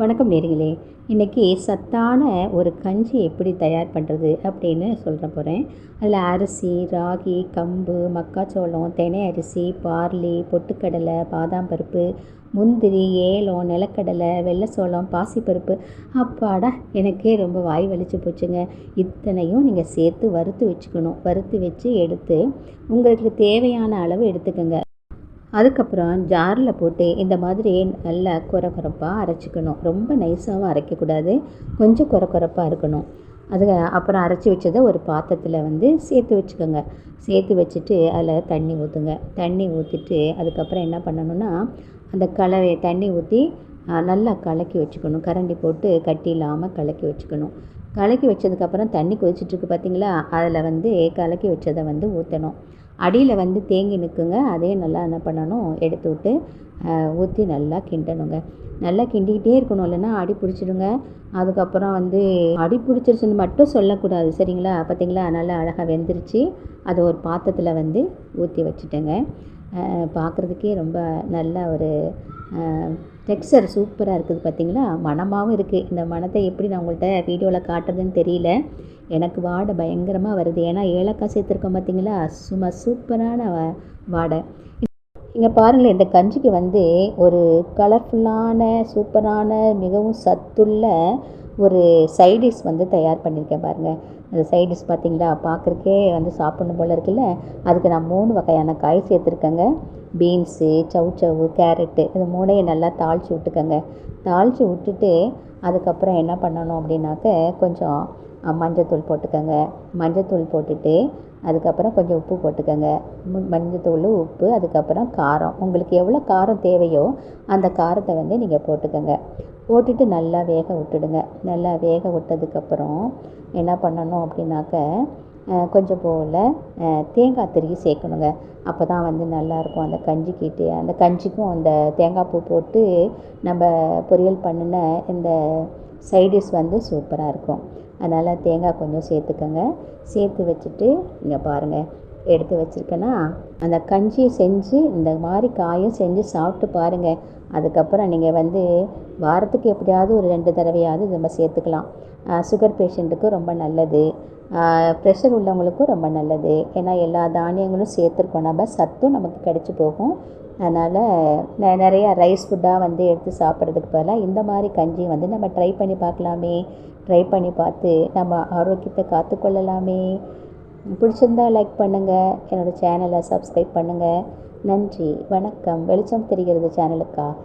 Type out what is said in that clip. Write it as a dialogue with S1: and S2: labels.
S1: வணக்கம் நேர்களே. இன்றைக்கி சத்தான ஒரு கஞ்சி எப்படி தயார் பண்ணுறது அப்படின்னு சொல்கிற போகிறேன் அதில் அரிசி ராகி கம்பு மக்காச்சோளம் தினை அரிசி பார்லி பொட்டுக்கடலை பாதாம் பருப்பு முந்திரி ஏலம் நிலக்கடலை வெள்ளை சோளம் பாசிப்பருப்பு. அப்பாடா எனக்கே ரொம்ப வாய் வலிச்சு போச்சுங்க. இத்தனையும் நீங்கள் சேர்த்து வறுத்து வச்சுக்கணும். வறுத்து வச்சு எடுத்து உங்களுக்கு தேவையான அளவு எடுத்துக்கோங்க. அதுக்கப்புறம் ஜாரில் போட்டு இந்த மாதிரி நல்லா குறை குறைப்பாக அரைச்சிக்கணும். ரொம்ப நைஸாகவும் அரைக்கக்கூடாது. கொஞ்சம் குறை குறைப்பாக இருக்கணும். அது அப்புறம் அரைச்சி வச்சதை ஒரு பாத்திரத்தில் வந்து சேர்த்து வச்சுக்கோங்க. சேர்த்து வச்சுட்டு அதில் தண்ணி ஊற்றுங்க தண்ணி ஊற்றிட்டு அதுக்கப்புறம் என்ன பண்ணணும்னா அந்த கலவை தண்ணி ஊற்றி நல்லா கலக்கி வச்சுக்கணும். கரண்டி போட்டு கட்டி இல்லாமல் கலக்கி வச்சுக்கணும். கலக்கி வச்சதுக்கப்புறம் தண்ணி கொதிச்சிட்ருக்கு பார்த்தீங்களா அதில் வந்து கலக்கி வச்சதை வந்து ஊற்றணும் அடியில் வந்து தேங்கி நிற்குங்க அதையும் நல்லா என்ன பண்ணணும்? எடுத்து விட்டு ஊற்றி நல்லா கிண்டணுங்க. நல்லா கிண்டிக்கிட்டே இருக்கணும். இல்லைன்னா அடி பிடிச்சிடுங்க. அதுக்கப்புறம் வந்து அடி பிடிச்சிருச்சுன்னு மட்டும் சொல்லக்கூடாது. சரிங்களா? பார்த்தீங்களா? நல்லா அழகாக வெந்துருச்சு. அதை ஒரு பாத்திரத்தில் வந்து ஊற்றி வச்சுட்டேங்க. பார்க்குறதுக்கே ரொம்ப நல்ல ஒரு டெக்ஸ்சர் சூப்பராக இருக்குது பார்த்தீங்களா? மனமாகவும் இருக்குது இந்த மனத்தை எப்படி நான் உங்கள்கிட்ட வீடியோவில் காட்டுறதுன்னு தெரியல. எனக்கு வாடை பயங்கரமாக வருது. ஏன்னா ஏலக்காய் சேர்த்துருக்கோம் பார்த்தீங்களா சும்மா சூப்பரான வாடை. இங்கே பாருங்களேன் இந்த கஞ்சிக்கு வந்து ஒரு கலர்ஃபுல்லான சூப்பரான மிகவும் சத்துள்ள ஒரு சைடிஷ் வந்து தயார் பண்ணியிருக்கேன் பாருங்கள் அந்த சைடிஷ் பார்த்தீங்களா பார்க்குறக்கே வந்து சாப்பிட்ணும் போல் இருக்குல்ல? அதுக்கு நான் மூணு வகையான காய் சேர்த்துருக்கேங்க. பீன்ஸு சவு கேரட்டு இது மூணையும் நல்லா தாளித்து விட்டுக்கோங்க. தாளித்து விட்டுட்டு அதுக்கப்புறம் என்ன பண்ணணும் அப்படின்னாக்க கொஞ்சம் மஞ்சத்தூள் போட்டுக்கோங்க. மஞ்சத்தூள் போட்டுட்டு அதுக்கப்புறம் கொஞ்சம் உப்பு போட்டுக்கோங்க. மஞ்சத்தூள் உப்பு அதுக்கப்புறம் காரம். உங்களுக்கு எவ்வளோ காரம் தேவையோ அந்த காரத்தை வந்து நீங்கள் போட்டுக்கோங்க. போட்டுட்டு நல்லா வேக விட்டுடுங்க. நல்லா வேக விட்டதுக்கப்புறம் என்ன பண்ணணும் அப்படின்னாக்க கொஞ்சம் போல் தேங்காய் திருகி சேர்க்கணுங்க. அப்போ தான் வந்து நல்லாயிருக்கும். அந்த கஞ்சிக்கிட்டு அந்த கஞ்சிக்கும் அந்த தேங்காய் பூ போட்டு நம்ம பொரியல் பண்ணின இந்த சைடிஷ் வந்து சூப்பராக இருக்கும். அதனால் தேங்காய் கொஞ்சம் சேர்த்துக்கோங்க. சேர்த்து வச்சுட்டு இங்கே பாருங்கள் எடுத்து வச்சுருக்கேன்னா அந்த கஞ்சியை செஞ்சு இந்த மாதிரி காயும் செஞ்சு சாப்பிட்டு பாருங்கள் அதுக்கப்புறம் நீங்கள் வந்து வாரத்துக்கு எப்படியாவது ஒரு ரெண்டு தடவையாவது நம்ம சேர்த்துக்கலாம். சுகர் பேஷண்ட்டுக்கு ரொம்ப நல்லது. ப்ரெஷர் உள்ளவங்களுக்கும் ரொம்ப நல்லது. ஏன்னா எல்லா தானியங்களும் சேர்த்துருக்கோம். நம்ம சத்தும் நமக்கு கிடச்சி போகும். அதனால் நிறையா ரைஸ் ஃபுட்டாக வந்து எடுத்து சாப்பிட்றதுக்கு பதிலாக இந்த மாதிரி கஞ்சி வந்து நம்ம ட்ரை பண்ணி பார்க்கலாமே. ட்ரை பண்ணி பார்த்து நம்ம ஆரோக்கியத்தை காத்துக்கொள்ளலாமே. பிடிச்சிருந்தா லைக் பண்ணுங்கள் என்னோடய சேனலை சப்ஸ்கிரைப் பண்ணுங்கள் நன்றி. வணக்கம். வெளிச்சம் தெரிகிறது சேனலுக்காக